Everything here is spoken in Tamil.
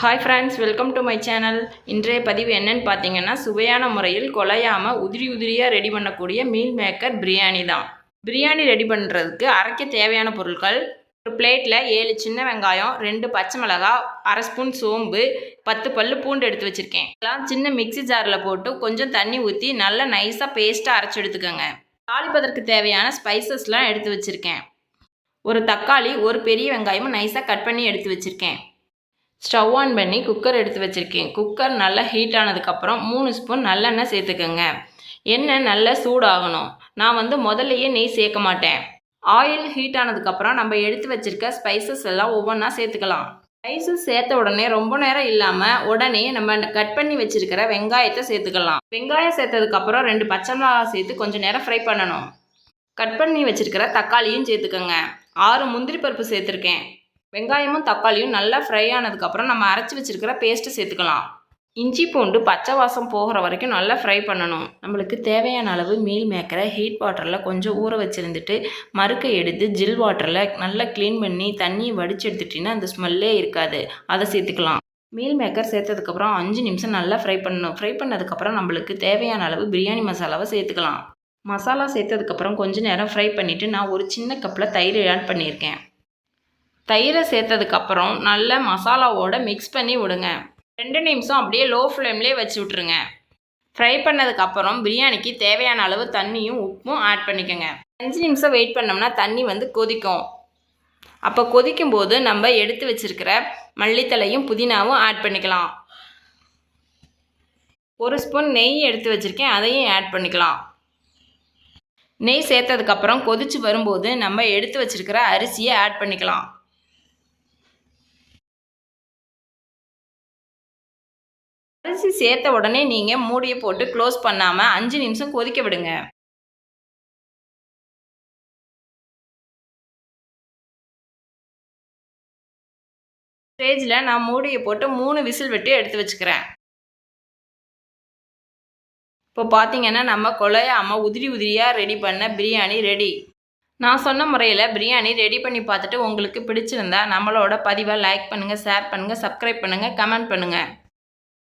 Hi friends welcome to my channel இன்றைய பதிவு என்னன்னு பார்த்தீங்கன்னா சுவையான முறையில் குலையாமல் உதிரி உதிரியாக ரெடி பண்ணக்கூடிய மீல் மேக்கர் பிரியாணி தான். பிரியாணி ரெடி பண்ணுறதுக்கு அரைக்க தேவையான பொருட்கள் ஒரு பிளேட்டில் ஏழு சின்ன வெங்காயம் ரெண்டு பச்சை மிளகாய் அரை ஸ்பூன் சோம்பு பத்து பல்லு பூண்டு எடுத்து வச்சுருக்கேன். எல்லாம் சின்ன மிக்ஸி ஜாரில் போட்டு கொஞ்சம் தண்ணி ஊற்றி நல்லா நைஸாக பேஸ்ட்டாக அரைச்சி எடுத்துக்கோங்க. தாளிப்பதற்கு தேவையான ஸ்பைசஸ்லாம் எடுத்து வச்சுருக்கேன். ஒரு தக்காளி ஒரு பெரிய வெங்காயமும் நைஸாக கட் பண்ணி எடுத்து வச்சுருக்கேன். ஸ்டவ் ஆன் பண்ணி குக்கர் எடுத்து வச்சுருக்கேன். குக்கர் நல்லா ஹீட் ஆனதுக்கப்புறம் மூணு ஸ்பூன் நல்லெண்ணெய் சேர்த்துக்கோங்க. எண்ணெய் நல்லா சூடாகணும். நான் வந்து முதல்லையே நெய் சேர்க்க மாட்டேன். ஆயில் ஹீட் ஆனதுக்கப்புறம் நம்ம எடுத்து வச்சுருக்க ஸ்பைசஸ் எல்லாம் ஒவ்வொன்றா சேர்த்துக்கலாம். ஸ்பைசஸ் சேர்த்த உடனே ரொம்ப நேரம் இல்லாமல் உடனே நம்ம கட் பண்ணி வச்சுருக்கிற வெங்காயத்தை சேர்த்துக்கலாம். வெங்காயம் சேர்த்ததுக்கப்புறம் ரெண்டு பச்சை மிளகா சேர்த்து கொஞ்சம் நேரம் ஃப்ரை பண்ணணும். கட் பண்ணி வச்சுருக்கிற தக்காளியும் சேர்த்துக்கோங்க. ஆறு முந்திரி பருப்பு சேர்த்துருக்கேன். வெங்காயமும் தக்காளியும் நல்லா ஃப்ரை ஆனதுக்கப்புறம் நம்ம அரைச்சி வச்சுருக்கிற பேஸ்ட்டு சேர்த்துக்கலாம். இஞ்சி பூண்டு பச்சை வாசம் போகிற வரைக்கும் நல்லா ஃப்ரை பண்ணணும். நம்மளுக்கு தேவையான அளவு மீல் மேக்கரை ஹீட் வாட்டரில் கொஞ்சம் ஊற வச்சுருந்துட்டு மறுக்கை எடுத்து ஜில் வாட்டரில் நல்லா க்ளீன் பண்ணி தண்ணியை வடித்து எடுத்துட்டிங்கன்னா அந்த ஸ்மெல்லே இருக்காது. அதை சேர்த்துக்கலாம். மீல் மேக்கர் சேர்த்ததுக்கப்புறம் அஞ்சு நிமிஷம் நல்லா ஃப்ரை பண்ணணும். ஃப்ரை பண்ணதுக்கப்புறம் நம்மளுக்கு தேவையான அளவு பிரியாணி மசாலாவை சேர்த்துக்கலாம். மசாலா சேர்த்ததுக்கப்புறம் கொஞ்ச நேரம் ஃப்ரை பண்ணிவிட்டு நான் ஒரு சின்ன கப்பில் தயிர் ஆட் பண்ணியிருக்கேன். தயிரை சேர்த்ததுக்கப்புறம் நல்ல மசாலாவோடு மிக்ஸ் பண்ணி விடுங்க. ரெண்டு நிமிஷம் அப்படியே லோ ஃப்ளேம்லேயே வச்சு விட்ருங்க ஃப்ரை பண்ணதுக்கப்புறம் பிரியாணிக்கு தேவையான அளவு தண்ணியும் உப்பும் ஆட் பண்ணிக்கோங்க. அஞ்சு நிமிஷம் வெயிட் பண்ணோம்னா தண்ணி வந்து கொதிக்கும். அப்போ கொதிக்கும் போது நம்ம எடுத்து வச்சுருக்கிற மல்லித்தலையும் புதினாவும் ஆட் பண்ணிக்கலாம். ஒரு ஸ்பூன் நெய் எடுத்து வச்சுருக்கேன் அதையும் ஆட் பண்ணிக்கலாம். நெய் சேர்த்ததுக்கப்புறம் கொதிச்சு வரும்போது நம்ம எடுத்து வச்சுருக்கிற அரிசியை ஆட் பண்ணிக்கலாம். அரிசி சேர்த்த உடனே நீங்கள் மூடியை போட்டு க்ளோஸ் பண்ணாமல் அஞ்சு நிமிஷம் கொதிக்க விடுங்க. ஸ்டேஜில் நான் மூடியை போட்டு மூணு விசில் விட்டு எடுத்து வச்சுக்கிறேன். இப்போ பார்த்தீங்கன்னா நம்ம கொலையாமல் உதிரி உதிரியாக ரெடி பண்ண பிரியாணி ரெடி நான் சொன்ன முறையில் பிரியாணி ரெடி பண்ணி பார்த்துட்டு உங்களுக்கு பிடிச்சிருந்தா நம்மளோட பதிவை லைக் பண்ணுங்கள் ஷேர் பண்ணுங்கள் சப்ஸ்கிரைப் பண்ணுங்கள் கமெண்ட் பண்ணுங்கள்